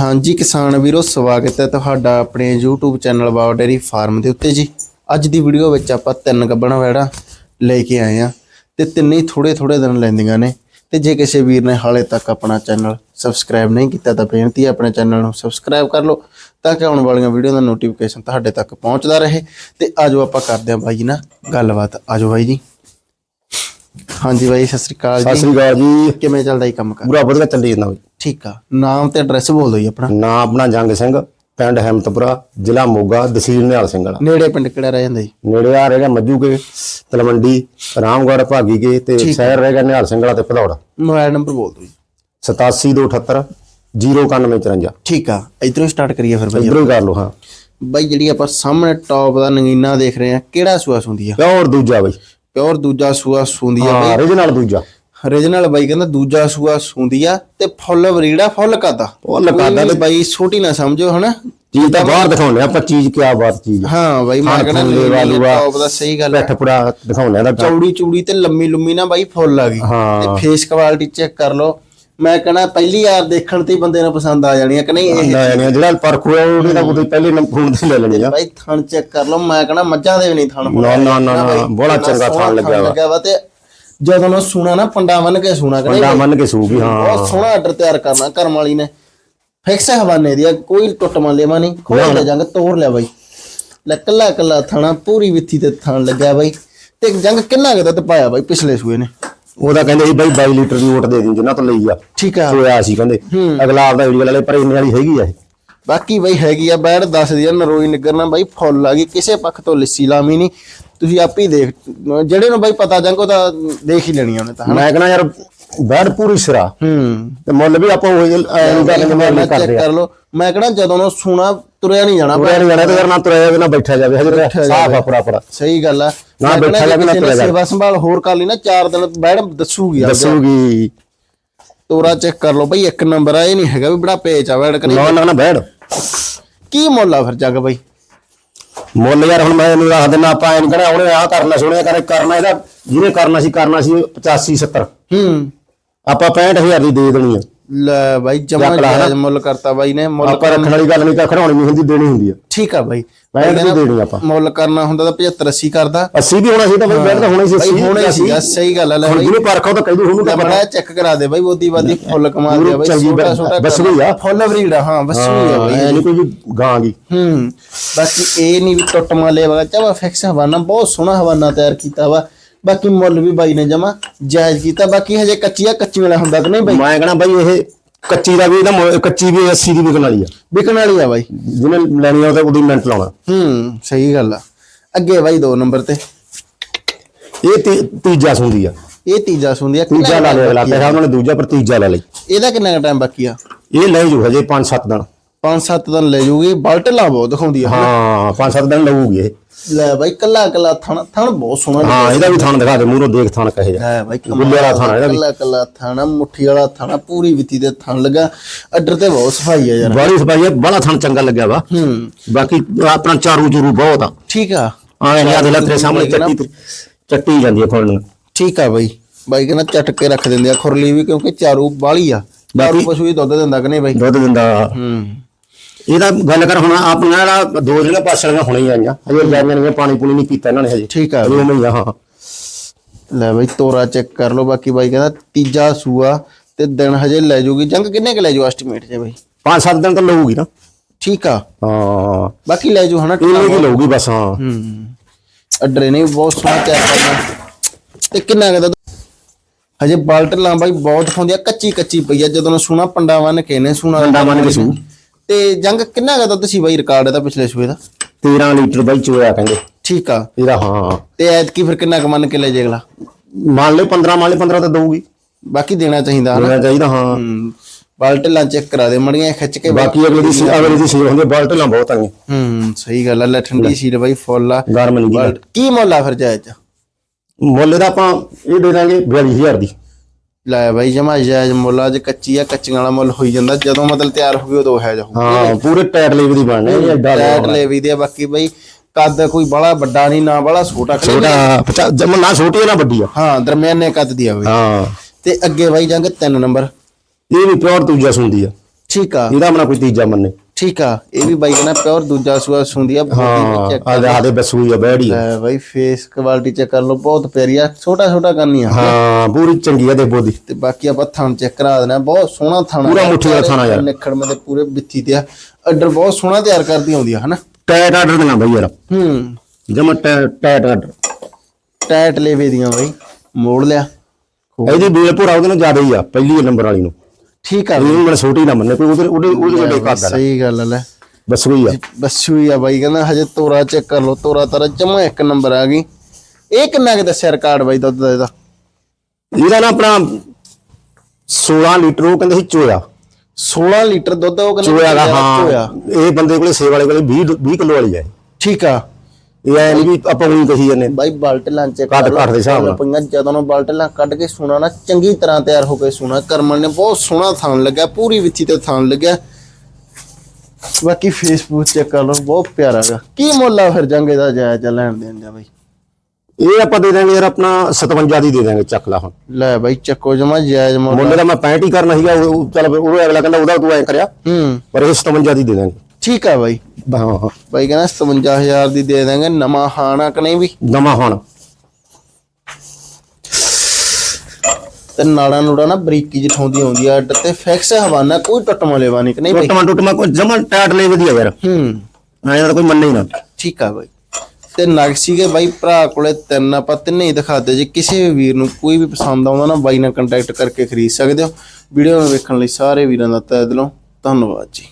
ਹਾਂਜੀ ਕਿਸਾਨ ਵੀਰੋ, ਸਵਾਗਤ ਹੈ ਤੁਹਾਡਾ ਆਪਣੇ YouTube ਚੈਨਲ ਬਾਓ ਡੇਰੀ ਫਾਰਮ ਦੇ ਉੱਤੇ ਜੀ। ਅੱਜ ਦੀ ਵੀਡੀਓ ਵਿੱਚ ਆਪਾਂ ਤਿੰਨ ਗੱਬਣਾ ਵੈੜਾ ਲੈ ਕੇ ਆਏ ਆ ਤੇ ਤਿੰਨੇ ਹੀ ਥੋੜੇ ਥੋੜੇ ਦਿਨ ਲੈਂਦੀਆਂ ਨੇ। ਤੇ ਜੇ ਕਿਸੇ ਵੀਰ ਨੇ ਹਾਲੇ ਤੱਕ ਆਪਣਾ ਚੈਨਲ ਸਬਸਕ੍ਰਾਈਬ ਨਹੀਂ ਕੀਤਾ ਤਾਂ ਬੇਨਤੀ ਹੈ ਆਪਣੇ ਚੈਨਲ ਨੂੰ ਸਬਸਕ੍ਰਾਈਬ ਕਰ ਲਓ ਤਾਂ ਕਿ ਆਉਣ ਵਾਲੀਆਂ ਵੀਡੀਓ ਦਾ ਨੋਟੀਫਿਕੇਸ਼ਨ ਤੁਹਾਡੇ ਤੱਕ ਪਹੁੰਚਦਾ ਰਹੇ। ਤੇ ਆਜੋ ਆਪਾਂ ਕਰਦੇ ਹਾਂ ਬਾਈ ਜੀ ਨਾਲ ਗੱਲਬਾਤ। ਆਜੋ ਬਾਈ ਜੀ। ਹਾਂਜੀ ਬਾਈ ਸਤਿ ਸ੍ਰੀ ਅਕਾਲ ਸਤਿ ਜੀ। ਸ੍ਰੀ ਅਕਾਲ ਜੀ। ਕਿਵੇਂ ਚੱਲਦਾ ਜੀ ਕੰਮ ਕਰ? ਪੂਰਾ ਵਧੀਆ ਚੱਲੀ ਜਾਂਦਾ ਬਈ। ਠੀਕ ਆ। ਨਾਮ ਤੇ ਐਡਰੈਸ ਬੋਲ ਦਿਓ ਜੀ ਆਪਣਾ। ਨਾਂ ਆਪਣਾ ਜੰਗ ਸਿੰਘ ਪਿੰਡ ਹੈਮਤਪੁਰਾ ਜ਼ਿਲ੍ਹਾ ਮੋਗਾ ਤਹਿਸੀਲ ਨਿਹਾਲ ਸਿੰਘ ਵਾਲਾ। ਨੇੜੇ ਪਿੰਡ ਕਿਹੜਾ ਰਹਿ ਜਾਂਦਾ ਜੀ? ਨੇੜੇ ਆ ਰਹੇਗਾ ਮੱਜੂ ਕੇ ਤਲਵੰਡੀ ਰਾਮਗੜ੍ਹ ਭਾਗੀ ਕੇ ਤੇ ਸ਼ਹਿਰ ਰਹੇਗਾ ਨਿਹਾਲ ਸਿੰਘ ਵਾਲਾ ਤੇ ਭਦੌੜ। ਮੋਬਾਈਲ ਨੰਬਰ ਬੋਲ ਦਿਓ ਜੀ। 8728 09154 ਠੀਕ ਆ। ਇਧਰੋਂ ਸਟਾਰਟ ਕਰੀਏ ਫਿਰ ਬਾਈ ਇਧਰੋਂ ਕਰ ਲਓ ਹਾਂ। ਬਾਈ ਜਿਹੜੀ ਆਪਾਂ ਸਾਹਮਣੇ ਟੌਪ ਦਾ ਨਗੀਨਾ ਦੇਖ ਰਹੇ ਆ ਕਿਹੜਾ ਸੂਆ ਸੁੰਦੀ ਆ? ਪਿਓਰ ਦੂਜਾ ਬਈ। ਪਿਓਰ ਦੂਜਾ ਸੂਆ ਸੁੰਦੀ ਆ ਹਾਂ origignal ਦੂਜਾ। ਓਰੀਜਨਲ ਬਾਈ ਕਹਿੰਦਾ ਦੂਜਾ ਸੂਆ ਸੁੰਦੀ ਆ ਤੇ ਫੁੱਲ ਵਰੀੜਾ ਫੁੱਲ ਕਾਦਾ। ਉਹ ਲਕਾਦਾ ਤੇ ਬਾਈ ਛੋਟੀ ਨਾ ਸਮਝੋ ਹਨਾ? ਚੀਜ਼ ਤਾਂ ਬਾਹਰ ਦਿਖਾਉਂਦੇ ਆਪਾਂ ਚੀਜ਼ ਕਿਆ ਬਾਤ ਚੀਜ਼। ਹਾਂ ਬਾਈ ਮੈਂ ਕਹਿੰਦਾ। ਟੌਪ ਦਾ ਸਹੀ ਗੱਲ ਆ। ਬੈਠ ਪੂਰਾ ਦਿਖਾਉਂਦੇ ਆ ਦਾ ਚੌੜੀ ਚੂੜੀ ਤੇ ਲੰਮੀ ਲੰਮੀ ਨਾ ਬਾਈ ਫੁੱਲ ਆ ਗਈ। ਹਾਂ। ਤੇ ਫੇਸ ਕੁਆਲਿਟੀ ਚੈੱਕ ਕਰ ਲਓ। ਮੈਂ ਕਹਿੰਦਾ ਪਹਿਲੀ ਵਾਰ ਦੇਖਣ ਤੇ ਹੀ ਬੰਦੇ ਨੂੰ ਪਸੰਦ ਆ ਜਾਣੀ ਆ ਕਿ ਨਹੀਂ ਇਹ? ਲੈ ਨਹੀਂ ਜਿਹੜਾ ਪਰਖੂ ਹੈ ਉਹਨੇ ਤਾਂ ਕੋਈ ਪਹਿਲੇ ਨੰਬਰ ਫੋਨ ਤੇ ਲੈ ਲੈਣੀ ਆ। ਬਾਈ ਥਣ ਚੈੱਕ ਕਰ ਲਓ। ਮੈਂ ਕਹਿੰਦਾ ਮੱਝਾਂ ਦੇ ਵੀ ਨਹੀਂ ਥਣ ਨਾ ਨਾ ਨਾ ਨਾ ਬੜਾ ਚੰਗਾ ਥਾਂ ਲੱਗਿਆ ਵਾ। ਲੱਗਿਆ ਵਾ ਤੇ ਜਦੋਂ ਨੂੰ ਸੁਣਾ ਨਾ ਪੰਡਾ ਬੰਨ ਕੇ ਸੁਣਾ ਕਰੇ ਬੰਦਾ ਮੰਨ ਕੇ ਸੂਗੀ ਹਾਂ। ਬਹੁਤ ਸੋਹਣਾ ਆਰਡਰ ਤਿਆਰ ਕਰਨਾ ਕਰਮ ਵਾਲੀ ਨੇ। ਫਿਕਸ ਹਵਾਨੇ ਦੀ ਆ, ਕੋਈ ਟੁੱਟ ਮੰਲੇਵਾ ਨਹੀਂ। ਖੋਲ ਲੈ ਜੰਗ ਤੋੜ ਲਿਆ ਬਾਈ। ਲੈ ਕੱਲਾ ਕੱਲਾ ਥਾਣਾ ਪੂਰੀ ਵਿੱਥੀ ਤੇ ਥਣ ਲੱਗਿਆ ਬਾਈ। ਤੇ ਜੰਗ ਕਿੰਨਾ ਕੁ ਦੁੱਧ ਪਾਇਆ ਬਾਈ ਪਿਛਲੇ ਸੂਏ ਨੇ? ਉਹਦਾ ਕਹਿੰਦੇ ਸੀ ਬਾਈ 22 ਲੀਟਰ ਦੀ ਓਟ ਦੇ ਦੀ ਜਿੰਨਾ ਤੋਂ ਲਈ ਆ। ਠੀਕ ਆ। ਹੋਇਆ ਸੀ ਕਹਿੰਦੇ। ਅਗਲਾ ਆਪਦਾ ਵੀਡੀਓ ਵਾਲੇ ਪਰ ਇੰਨੇ ਵਾਲੀ ਹੈਗੀ ਆ ਇਹ। ਬਾਕੀ ਬਈ ਹੈਗੀ ਆ ਬੈੜ ਦੱਸਦੀ ਆ ਨਰੋਈ ਨਿਗਰਨਾ ਬਾਈ ਫੁੱਲ ਆ ਗਈ ਕਿਸੇ ਪੱਖ ਤੋਂ ਲਿੱਸੀ ਲਾਮੀ ਨਹੀਂ। ਤੁਸੀਂ ਆਪ ਹੀ ਦੇਖ ਜਿਹੜੇ ਨੂੰ ਬਾਈ ਪਤਾ ਜੰਗੋ ਤਾਂ ਦੇਖ ਹੀ ਲੈਣੀ ਉਹਨੇ ਤਾਂ ਮੈਂ ਕਹਿੰਦਾ ਯਾਰ ਬੈਡ ਪੂਰੀ ਸਿਰਾ। ਹੂੰ। ਤੇ ਮੁੱਲ ਵੀ ਆਪਾਂ ਉਹ ਐਂ ਦਾ ਚੈੱਕ ਕਰਦੇ ਆ। ਕਰ ਲਓ। ਮੈਂ ਕਹਣਾ ਜਦੋਂ ਨੂੰ ਸੁਣਾ ਤੁਰਿਆ ਨਹੀਂ ਜਾਣਾ ਤੁਰਿਆ ਨਹੀਂ ਜਾਣਾ ਤੇ ਯਾਰ ਨਾ ਤੁਰਿਆ ਜਾਵੇ ਨਾ ਬੈਠਾ ਜਾਵੇ ਹਜੇ ਸਾਫ਼ ਆ ਪੂਰਾ ਪੂਰਾ। ਸਹੀ ਗੱਲ ਆ। ਨਾ ਬੈਠਾ ਜਾਵੇ, ਨਾ ਤੁਰਿਆ ਜਾਵੇ। ਸੇਵਾ ਸੰਭਾਲ ਹੋਰ ਕਰ ਲਈ ਨਾ ਚਾਰ ਦਿਨ ਬੈੜ ਦੱਸੂਗੀ ਦੱਸੂਗੀ। ਤੋਰਾ ਚੈੱਕ ਕਰ ਲਓ ਬਈ ਇੱਕ ਨੰਬਰ ਆ ਇਹ ਨਹੀਂ ਹੈਗਾ ਵੀ ਬੜਾ ਪੇਚ ਆ ਬੈੜ ਕਰੀ ਨਾ ਨਾ ਨਾ ਬੈਡ ਕੀ ਮੁੱਲ ਆ ਫਿਰ ਜੱਗ ਬਈ? ਮੁੱਲ ਯਾਰ ਹੁਣ ਮੈਂ ਇਹਨੂੰ ਦੱਸ ਦਿੰਦਾ ਆਪਾਂ ਐਂ ਕਹਿੰਦਾ ਉਹਨੇ ਆ ਕਰਨਾ ਸੁਣਿਆ ਕਰੇ ਕਰਨਾ ਇਹਦਾ ਜਿਹਨੇ ਕਰਨਾ ਸੀ ਕਰਨਾ ਸੀ 85 70 ਹੂੰ। ਆਪਾਂ 65000 ਦੀ ਦੇ ਦੇਣੀ ਆ। ਲੈ ਬਾਈ ਜਮਾ ਚੱਕ ਲਾ ਹਨਾ। ਜਾਇਜ਼ ਮੁੱਲ ਕਰਤਾ ਬਾਈ ਨੇ ਮੁੱਲ ਆਪਾਂ ਰੱਖਣ ਵਾਲੀ ਗੱਲ ਨਹੀਂ ਤਾਂ ਖੜਾਉਣੀ ਨਹੀਂ ਹੁੰਦੀ ਦੇਣੀ ਹੁੰਦੀ ਆ। ਠੀਕ ਆ ਬਾਈ। ਮੈਂ ਇਹਨੂੰ ਦੇਣੀ ਆਪਾਂ। ਮੁੱਲ ਕਰਨਾ ਹੁੰਦਾ ਤਾਂ 75 80 ਕਰਦਾ। 80 ਵੀ ਹੋਣਾ ਸੀ ਤਾਂ ਬਈ ਬੈਡ ਤਾਂ ਹੋਣਾ ਸੀ ਬਾਈ 80 ਹੋਣੇ ਸੀਗਾ ਸਹੀ ਗੱਲ ਆ ਲੈ ਹੁਣ ਬਾਈ। ਜਿਹਨੇ ਪਰਖਾ ਤਾਂ ਕਹਿੰਦੀ ਉਹਨੂੰ ਤਾਂ ਬੜਾ ਚੈੱਕ ਕਰਾ ਦੇ ਬਾਈ ਬੋਦੀ ਬਾਦੀ ਫੁੱਲ ਕਮਾ ਦਿਆ ਬਾਈ ਚੰਗੀ ਛੋਟਾ ਬ- ਛੋਟਾ ਆ। ਫੁੱਲ ਬਰੀਡ ਆ ਹਾਂ ਬਸਵੀ ਆ ਬਾਈ ਐ ਨਹੀਂ ਕੋਈ ਗਾਂ ਗੀ। ਹੂੰ ਬਾਕੀ ਇਹ ਨਹੀਂ ਵੀ ਟੁੱਟ ਮਾਲੇ ਵਾਲਾ ਚਾਵਾ ਫਿਕਸ ਹਵਾਨਾ ਬਹੁਤ ਸੋਹਣਾ ਹਵਾਨਾ ਤਿਆਰ ਕੀਤਾ ਵਾ। ਬਾਕੀ ਮੁੱਲ ਵੀ ਬਾਈ ਨੇ ਜਮਾ ਜਾਇਜ਼ ਕੀਤਾ ਬਾਕੀ ਹਜੇ ਕੱਚੀ ਆ ਕੱਚੀ ਵਾਲਾ ਹੁੰਦਾ ਕਿ ਨਹੀਂ ਬਾਈ? ਮੈਂ ਕਹਣਾ ਬਾਈ ਇਹ ਕੱਚੀ ਦਾ ਵੀ ਇਹਦਾ ਮੁੱਲ- ਕੱਚੀ ਵੀ 80 ਦੀ ਵਿਕਣ ਵਾਲੀ ਆ। ਵਿਕਣ ਵਾਲੀ ਆ ਬਾਈ। ਜਿਹਨੇ ਲੈਣੀ ਆ ਉਹ ਤਾਂ ਉਹਦੀ ਮਿੰਟ ਲਾਉਣਾ। ਹੂੰ ਸਹੀ ਗੱਲ ਆ। ਅੱਗੇ ਬਾਈ ਦੋ ਨੰਬਰ ਤੇ। ਇਹ ਤੀ- ਤੀਜਾ ਸੁੰਦੀ ਆ। ਇਹ ਤੀਜਾ ਸੁੰਦੀ ਆ। ਤੀਜਾ ਲਾ ਲਿਆ ਅਗਲਾ ਪੈਸਾ ਉਹਨਾਂ ਨੇ ਦੂਜਾ ਪਰ ਤੀਜਾ ਲੈ ਲਈ। ਇਹਦਾ ਕਿੰਨਾ ਟਾਈਮ ਬਾਕੀ ਆ? ਇਹ ਲੈ ਜੂ ਹਜੇ 5-7 ਦਿਨ। 5-7 ਦਿਨ ਲੈ ਜੂਗੀ ਬਲਟਲਾ ਬਹੁਤ ਦਿਖਾਉਂਦੀ ਆ। ਹਾਂ 5-7 ਦਿਨ ਲਊਗੀ ਇਹ। ਲੈ ਬਾਈ ਕੱਲਾ ਕੱਲਾ ਥਣ ਥਣ ਬਹੁਤ ਸੋਹਣਾ ਹਾਂ ਇਹਦਾ ਵੀ ਥਣ ਦਿਖਾ ਦੇ ਮੂਹਰੋਂ ਦੇਖ ਥਣ ਕਹੇ ਜਾ। ਹੈ ਬਾਈ ਗੁੱਲੇ ਵਾਲਾ ਥਣ ਇਹਦਾ ਵੀ। ਕੱਲਾ ਕੱਲਾ ਥਾਣਾ ਮੁੱਠੀ ਵਾਲਾ ਥਾਣਾ ਪੂਰੀ ਵਿੱਤੀ ਦੇ ਥਣ ਲੱਗਾ। ਅੱਡਰ ਤੇ ਬਹੁਤ ਸਫ਼ਾਈ ਆ ਯਾਰ। ਬੜੀ ਸਪਾਈ ਬੜਾ ਥਣ ਚੰਗਾ ਲੱਗਿਆ ਵਾ। ਹੂੰ। ਬਾਕੀ ਆਪਣਾ ਚਾਰੂ ਚੂਰੂ ਬਹੁਤ ਆ। ਠੀਕ ਆ। ਆ ਇਹਨਾਂ ਦੇ ਤੇਰੇ ਸਾਹਮਣੇ ਚੱਟੀ ਚੱਟੀ ਜਾਂਦੀ ਆ ਖੋਲਣ ਠੀਕ ਆ ਬਾਈ। ਬਾਈ ਕਹਿੰਦਾ ਚੱਟ ਕੇ ਰੱਖ ਦਿੰਦੇ ਆ ਖੁਰਲੀ ਵੀ ਕਿਉਂਕਿ ਚਾਰੂ ਬਾਲੀ ਆ। ਚਾਰੂ ਪਸ਼ੂ ਹੀ ਦੁੱਧ ਦਿੰਦਾ ਕਿ ਨਹੀਂ ਬਾਈ? ਦੁੱਧ ਦਿੰਦਾ। ਹੂੰ। ਇਹਦਾ ਗੱਲ ਕਰ ਹੁਣ ਆਪਣਾ ਜਿਹੜਾ ਦੋ ਜਿਹੜੀਆਂ ਪਾਸਲੀਆਂ ਹੁਣੇ ਹੀ ਆਈਆਂ। ਹਜੇ ਜਾਂਦੀਆਂ ਨੇ ਪਾਣੀ ਪੂਣੀ ਨਹੀਂ ਪੀਤਾ ਇਹਨਾਂ ਨੇ ਹਜੇ। ਠੀਕ ਆ। ਹਜੇ ਉਵੇਂ ਹੀ। ਆ ਹਾਂ ਲੈ ਬਾਈ ਤੋਰਾ ਚੈੱਕ ਕਰ ਲਓ ਬਾਕੀ ਬਾਈ ਕਹਿੰਦਾ ਤੀਜਾ ਸੂਆ ਤੇ ਦਿਨ ਹਜੇ ਲੈ ਜੂਗੀ। ਜੰਗ ਕਿੰਨੇ ਕ ਲੈ ਜੂ ਐਸਟੀਮੇਟ ਜੇ ਬਾਈ? ਪੰਜ ਸੱਤ ਦਿਨ ਤਾਂ ਲਊਗੀ ਨਾ। ਠੀਕ ਆ। ਹਾਂ। ਬਾਕੀ ਲੈ ਜੂ ਹਨਾ ਇੰਨੇ ਕੀ ਲਊਗੀ ਬਸ ਹਾਂ। ਹੂੰ। ਅੱਡਰੇ ਨੇ ਬਹੁਤ ਸੋਹਣਾ ਤਿਆਰ ਕਰਨਾ। ਤੇ ਕਿੰਨਾ ਕਦਾ ਹਜੇ ਬਾਲਟ ਲਾਂ ਬਾਈ ਬਹੁਤ ਦਿਖਾਉਂਦੀ ਆ ਕੱਚੀ ਕੱਚੀ ਪਈ ਆ। ਜਦੋਂ ਸੁਣਾ ਪੰਡਾ ਕੇ ਨੇ ਸੁਣਾ? ਪੰਡਾ ਬੰਨ੍ਹ ਕੇ ਸੂ। ਤੇ ਜੰਗ ਕਿੰਨਾ ਕਦਾ ਤੁਸੀਂ ਬਾਈ ਰਿਕਾਰਡ ਇਹਦਾ ਪਿਛਲੇ ਸੂਏ ਦਾ? 13 ਲੀਟਰ ਬਾਈ ਚੋਇਆ ਕਹਿੰਦੇ। ਠੀਕ ਆ। ਇਹਦਾ ਹਾਂ। ਤੇ ਐਤਕੀ ਫਿਰ ਕਿੰਨਾ ਕੁ ਮੰਨ ਕੇ ਲੈ ਜੇ ਅਗਲਾ? ਮੰਨ ਲਓ 15 ਮੰਨ ਲਓ 15 ਤਾਂ ਦਊਗੀ। ਬਾਕੀ ਦੇਣਾ ਚਾਹੀਦਾ ਦੇਣਾ ਚਾਹੀਦਾ ਹਾਂ। ਹੂੰ। ਬਾਲਟ ਲਾਂ ਚੈੱਕ ਕਰਾ ਦੇ ਮੜੀਆਂ ਖਿੱਚ ਕੇ। ਬਾਕੀ ਅਗਲੇ ਦੀ ਸੀ ਅਗਲੇ ਦੀ ਸੀ ਹੁੰਦੀ ਬਾਲਟਲਾਂ ਬਹੁਤ ਆਈਆਂ ਹੂੰ ਸਹੀ ਗੱਲ ਆ ਲੈ। ਠੰਡੀ ਸੀਲ ਬਾਈ ਫੁੱਲ ਆ। ਗਰਮ ਨਹੀਂ ਕੀ ਮੁੱਲ ਆ ਫਿਰ ਜਾਇਜ਼? ਮੁੱਲ ਦਾ ਆਪਾਂ ਇਹ ਦੇ ਦਾਂਗੇ 42000 ਦੀ। ਲੈ ਬਾਈ ਜਮਾ ਜਾਇਜ਼ ਮੁੱਲ ਅੱਜ ਕੱਚੀ ਆ ਕੱਚੀਆਂ ਵਾਲਾ ਮੁੱਲ ਹੋਈ ਜਾਂਦਾ ਜਦੋਂ ਮਤਲਬ ਤਿਆਰ ਹੋ ਗਈ ਉਦੋਂ ਹੈ ਜਾਊ ਹਾਂ ਪੂਰੇ ਟਾਇਰ ਲੇਵ ਦੀ ਬਣਨੇ ਇਹ ਐਡਾ ਟੈਟ ਲੈ ਵੀ ਦੇ ਬਾਕੀ ਬਈ ਕੱਦ ਕੋਈ ਬੜਾ ਵੱਡਾ ਨਹੀਂ ਨਾ ਬੜਾ ਛੋਟਾ? ਛੋਟਾ ਜਮ ਨਾ ਛੋਟੀ ਨਾ ਵੱਡੀ ਆ। ਹਾਂ ਦਰਮਿਆਨੇ ਕੱਦ ਦੀ ਆ ਬਈ। ਹਾਂ। ਤੇ ਅੱਗੇ ਬਾਈ ਜੰਗ 3 ਨੰਬਰ। ਇਹ ਵੀ ਪਿਓਰ ਦੂਜਾ ਸੁੰਦੀ ਆ। ਠੀਕ ਆ। ਇਹਦਾ ਆਪਣਾ ਕੋਈ ਤੀਜਾ ਮੰਨੇ। ਠੀਕ ਆ ਇਹ ਵੀ ਬਾਈ ਕਹਿੰਦਾ ਪਿਓਰ ਦੂਜਾ ਸੂਆ ਸੁੰਦੀ ਆ ਵੀ ਚੈੱਕ ਆ ਜਾ ਦੇ ਬਸੂਈ ਆ ਬੈੜੀ ਆ। ਲੈ ਬਾਈ ਫੇਸ ਕੁਆਲਿਟੀ ਚੈੱਕ ਕਰ ਲਓ ਬਹੁਤ ਪਿਆਰੀ ਆ ਛੋਟਾ ਛੋਟਾ ਕਰਨੀ ਆ। ਹਾਂ ਪੂਰੀ ਚੰਗੀ ਆ ਦੇ ਬੋਦੀ ਤੇ ਬਾਕੀ ਆਪਾਂ ਥਣ ਚੈੱਕ ਕਰਾ ਦੇਣਾ ਬਹੁਤ ਸੋਹਣਾ ਥਣ ਪੂਰਾ ਮੁੱਠੀ ਵਾਲਾ ਥਣ ਆ ਯਾਰ। ਨਿਖੜ ਮੇ ਤੇ ਪੂਰੇ ਬਿੱਥੀ ਤੇ ਆ। ਅੱਡਰ ਬਹੁਤ ਸੋਹਣਾ ਤਿਆਰ ਕਰਦੀ ਆਉਂਦੀ ਆ ਹਨਾ? ਟੈਟ ਆਰਡਰ ਦੀਆਂ ਬਈ ਯਾਰ। ਹੂੰ। ਜਮਾ ਟੈਟ ਆਰਡਰ ਟੈਟ ਲੇਵੇ ਦੀਆਂ ਬਾਈ। ਮੋੜ ਲਿਆ। ਇਹਦੀ ਬੇਲ ਭੋਰਾ ਉਹਦੇ ਨਾਲ ਜ਼ਿਆਦਾ ਹੀ ਆ ਪਹਿਲੀ ਨੰਬਰ ਵਾਲੀ ਨੂੰ। ਠੀਕ ਆ ਇਹਨੂੰ ਮੈਨੂੰ ਛੋਟੀ ਨਾ ਮੰਨੇ ਕੋਈ ਉਹਦੇ ਉਹਦੇ ਉਹਦੇ ਵੱਡੇ ਕਰਦਾ ਸਹੀ ਗੱਲ ਆ ਲੈ। ਬਸੂਈ ਆ। ਬੱਸੂ ਹੀ ਆ ਬਾਈ ਕਹਿੰਦਾ ਹਜੇ ਤੋਰਾ ਚੈੱਕ ਕਰ ਲਓ ਤੋਰਾ ਤਾਰਾ ਜਮਾ ਇੱਕ ਨੰਬਰ ਆ ਗਈ। ਇਹ ਕਿੰਨਾ ਕਿ ਦੱਸਿਆ ਰਿਕਾਰਡ ਬਾਈ ਦੁੱਧ ਦਾ ਇਹਦਾ? ਇਹਦਾ ਨਾ ਆਪਣਾ 16 ਲੀਟਰ ਉਹ ਕਹਿੰਦੇ ਸੀ ਚੋਇਆ। 16 ਲੀਟਰ ਦੁੱਧ ਉਹ ਕਹਿੰਦੇ ਚੋਇਆ ਦਾ ਚੋਇਆ। ਹਾਂ। ਇਹ ਬੰਦੇ ਕੋਲੇ ਸੇ ਵਾਲੇ ਕੋਲੇ 20 20 ਕਿਲੋ ਵਾਲੀ ਹੈ ਠੀਕ ਆ। ਇਹ ਐ ਨਹੀਂ ਵੀ ਆਪਾਂ ਉਹੀ ਕਹੀ ਜਾਂਦੇ ਬਾਈ ਬਾਲਟਲਾਂ ਚ ਕੱਟ- ਕੱਟ ਦੇ ਹਿਸਾਬ ਨਾਲ। ਪਈਆਂ ਜਦੋਂ ਨੂੰ ਬਾਲਟਲਾਂ ਕੱਢ ਕੇ ਸੁਣਾ ਨਾ ਚੰਗੀ ਤਰ੍ਹਾਂ ਤਿਆਰ ਹੋ ਕੇ ਸੁਣਾ ਕਰਮਨ ਨੇ ਬਹੁਤ ਸੋਹਣਾ ਥਾਨ ਲੱਗਿਆ ਪੂਰੀ ਵਿੱਥੀ ਤੇ ਥਾਨ ਲੱਗਿਆ। ਬਾਕੀ ਫੇਸਬੁੱਕ ਚੈੱਕ ਕਰ ਲਓ ਬਹੁਤ ਪਿਆਰਾ ਹੈਗਾ। ਕੀ ਮੁੱਲ ਆ ਫਿਰ ਜੰਗੇ ਦਾ ਜਾਇਜ਼ ਲੈਣ ਦੇਣ ਦਾ ਬਾਈ? ਇਹ ਆਪਾਂ ਦੇ ਦਾਂਗੇ ਯਾਰ ਆਪਣਾ 57 ਦੀ ਦੇ ਦਾਂਗੇ ਚੱਕ ਲਾ ਹੁਣ। ਲੈ ਬਾਈ ਚੱਕੋ ਜਮਾ ਜਾਇਜ਼ ਮੁੱਲ ਮੁੱਲ ਦਾ ਮੈਂ 65 ਹੀ ਕਰਨਾ ਸੀਗਾ ਉਹ- ਚੱਲ ਫਿਰ ਉਹ ਅਗਲਾ ਕਹਿੰਦਾ ਉਹਦਾ ਤੂੰ ਐ ਕਰਿਆ। ਹੂੰ। ਪਰ ਇਹ 57 ਦੀ ਦੇ ਦਾਂਗੇ ਠੀਕ ਆ ਬਾਈ। ਹਾਂ ਬਾਈ ਕਹਿੰਦਾ 57000 ਦੀ ਦੇ ਦਾਂਗੇ ਨਵਾਂ ਹਾਣਾ ਕਿ ਨਹੀਂ ਵੀ? ਨਵਾਂ ਹੁਣ। ਤੇ ਨਾੜਾ ਨੂੜਾ ਨਾ ਬਰੀਕੀ ਜਿਠਾਉਂਦੀ ਆਉਂਦੀ ਆ ਅੱਡ ਤੇ ਫਿਕਸ ਹਵਾਨਾ ਕੋਈ ਟੁੱਟਮਾ ਲੈਵਾ ਨਹੀਂ ਕਿ ਨਹੀਂ ਬਾਈ? ਟੁੱਟਮਾ ਟੁੱਟਮਾ ਕੋਈ ਜਮਾ ਟੈਟ ਲੈ ਵਧੀਆ ਯਾਰ ਹੂੰ। ਐਂ ਤਾਂ ਕੋਈ ਮੰਨੇ ਹੀ ਨਾ। ਠੀਕ ਆ ਬਾਈ। ਤੇ ਨਗ ਸੀਗੇ ਬਾਈ ਭਰਾ ਕੋਲੇ ਤਿੰਨ ਆਪਾਂ ਤਿੰਨੇ ਹੀ ਦਿਖਾਤੇ ਜੇ। ਕਿਸੇ ਵੀ ਵੀਰ ਨੂੰ ਕੋਈ ਵੀ ਪਸੰਦ ਆਉਂਦਾ ਨਾ ਬਾਈ ਨਾਲ ਕੰਟੈਕਟ ਕਰਕੇ ਖਰੀਦ ਸਕਦੇ ਹੋ। ਵੀਡੀਓ ਨੂੰ ਵੇਖਣ ਲਈ ਸਾਰੇ ਵੀਰਾਂ ਦਾ ਤਹਿ ਦਿਲੋਂ ਧੰਨਵਾਦ ਜੀ।